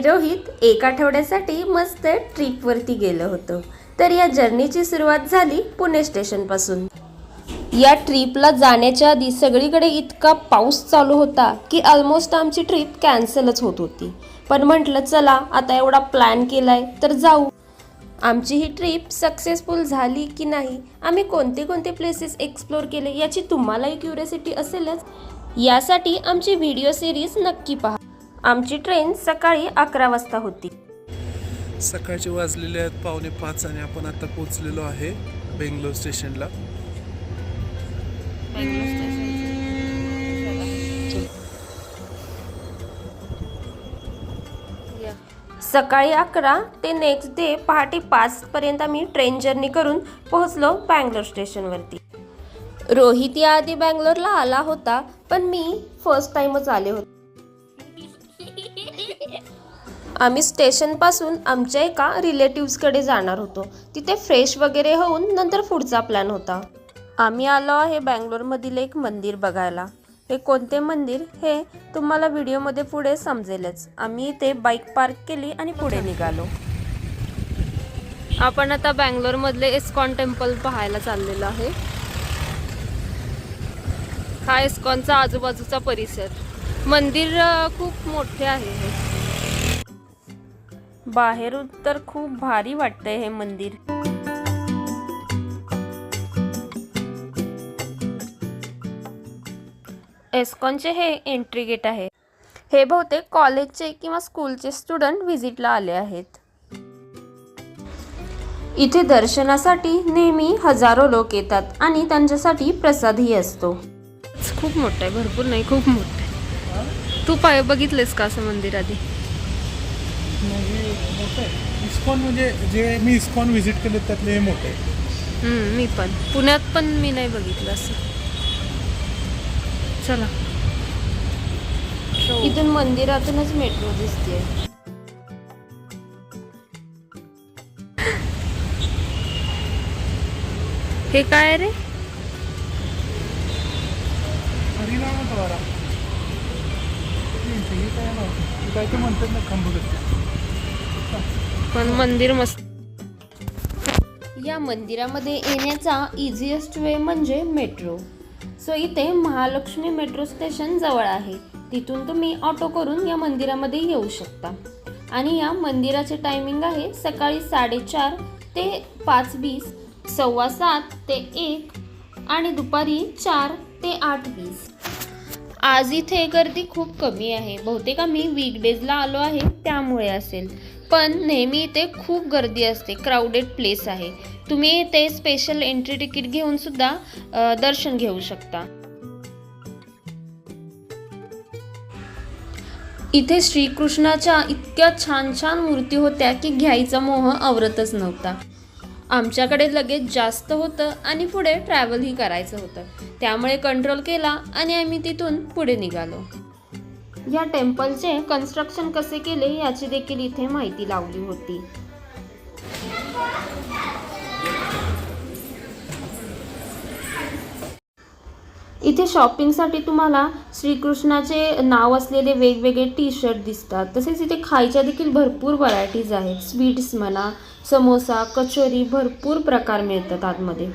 रोहित एक आठवड्यासाठी मस्त ट्रिपवरती गेलो होतो. तर या जर्नीची सुरुवात झाली पुणे स्टेशनपासून. या ट्रिपला जाण्याच्या आधी सगळीकडे इतका पाऊस चालू होता की ऑलमोस्ट आमची ट्रिप कॅन्सलच होत होती. पण म्हटलं चला आता एवढा प्लॅन केलाय तर जाऊ. आमची ही ट्रिप सक्सेसफुल झाली की नाही आम्ही कोणते कोणते प्लेसेस एक्सप्लोर केले याची तुम्हालाही क्युरियोसिटी असेलच. यासाठी आमची व्हिडिओ सिरीज नक्की पहा. आमची ट्रेन सकाळी अकरा वाजता होती. सकाळचे वाजलेले आहेत पावणे पाच आणि आपण आता पोचलेलो आहे बेंगलोर स्टेशनला. सकाळी अकरा ते नेक्स्ट डे पहाटे पाच पर्यंत आम्ही ट्रेन जर्नी करून पोहोचलो बँगलोर स्टेशनवरती रोहित याआधी बँगलोरला आला होता पण मी फर्स्ट टाइमच आले होते. आम्ही स्टेशनपासून आमच्या एका रिलेटिव्सकडे जाणार होतो. तिथे फ्रेश वगैरे होऊन नंतर पुढचा प्लॅन होता. आम्ही आलो आहे बँगलोरमधील एक मंदिर बघायला. हे कोणते मंदिर? हे तुम्हाला व्हिडिओमध्ये पुढे समजेलच. आम्ही इथे बाईक पार्क केली आणि पुढे निघालो. आपण आता बँगलोरमधले इस्कॉन टेम्पल पाहायला चाललेलो आहे. हा इस्कॉनचा आजूबाजूचा परिसर. मंदिर खूप मोठे आहे हे. बाहेरून तर खूप भारी वाटतंय हे मंदिर. एस्कॉनचे हे एंट्री गेट आहे. हे बहुतेक कॉलेजचे किंवा स्कूलचे स्टुडंट व्हिजिटला आले आहेत. इथे दर्शनासाठी नेहमी हजारो लोक येतात आणि त्यांच्यासाठी प्रसादही असतो. खूप मोठं आहे भरपूर नाही खूप मोठं आहे. तू पाय बघितलेस का असं मंदिर आधी? मोठं आहे. इस्कॉन म्हणजे जे मी इस्कॉन व्हिजिट केले त्यातले हे मोठे आहे. हम्म, मी पण. पुण्यात पण मी नाही बघितलं असं. चला. इथून मंदिरातूनच मेट्रो दिसते हे काय रे? हरिनामद्वारा हे काय नव्हतं काय ते म्हणतात ना खंबगत पण मंदिर मस्त. या मंदिरामध्ये येण्याचा इझिएस्ट वे म्हणजे मेट्रो सो इथे महालक्ष्मी मेट्रो स्टेशन जवळ आहे. तिथून तुम्ही ऑटो करून या मंदिरामध्ये येऊ शकता. आणि या मंदिराचे टायमिंग आहे सकाळी साडेचार ते पाच वीस सव्वा सात ते एक आणि दुपारी चार ते आठ वीस. आज इथे गर्दी खूप कमी आहे. बहुतेक आम्ही वीकडेजला आलो आहे त्यामुळे असेल. पण नेहमी इथे खूप गर्दी असते क्राऊडेड प्लेस आहे. तुम्ही इथे स्पेशल एंट्री तिकीट घेऊन सुद्धा दर्शन घेऊ शकता. इथे श्रीकृष्णाच्या इतक्या छान छान मूर्ती होत्या की घ्यायचा मोह आवरतच नव्हता. आमच्याकडे लगेच जास्त होतं आणि पुढे ट्रॅव्हलही करायचं होतं. त्यामुळे कंट्रोल केला आणि आम्ही तिथून पुढे निघालो. या टेम्पलचे कन्स्ट्रक्शन कसे केले याची देखील इथे माहिती लावली होती. इथे शॉपिंगसाठी तुम्हाला श्रीकृष्णाचे नाव असलेले वेगवेगळे टी शर्ट दिसतात. तसेच इथे खायच्या देखील भरपूर व्हरायटीज आहेत. स्वीट्स म्हणा समोसा कचोरी भरपूर प्रकार मिळतात आतमध्ये.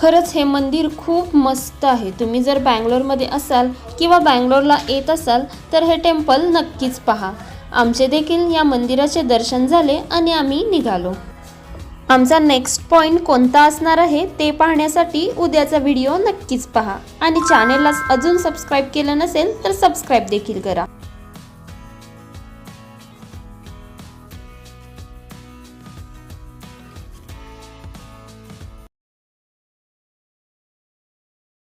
खरंच हे मंदिर खूप मस्त आहे. तुम्ही जर बँगलोरमध्ये असाल किंवा बँगलोरला येत असाल तर हे टेम्पल नक्कीच पहा. आमचे देखील या मंदिराचे दर्शन झाले आणि आम्ही निघालो. आमचा नेक्स्ट पॉईंट कोणता असणार आहे ते पाहण्यासाठी उद्याचा व्हिडिओ नक्कीच पहा. आणि चॅनेलला अजून सबस्क्राईब केलं नसेल तर सबस्क्राईब देखील करा.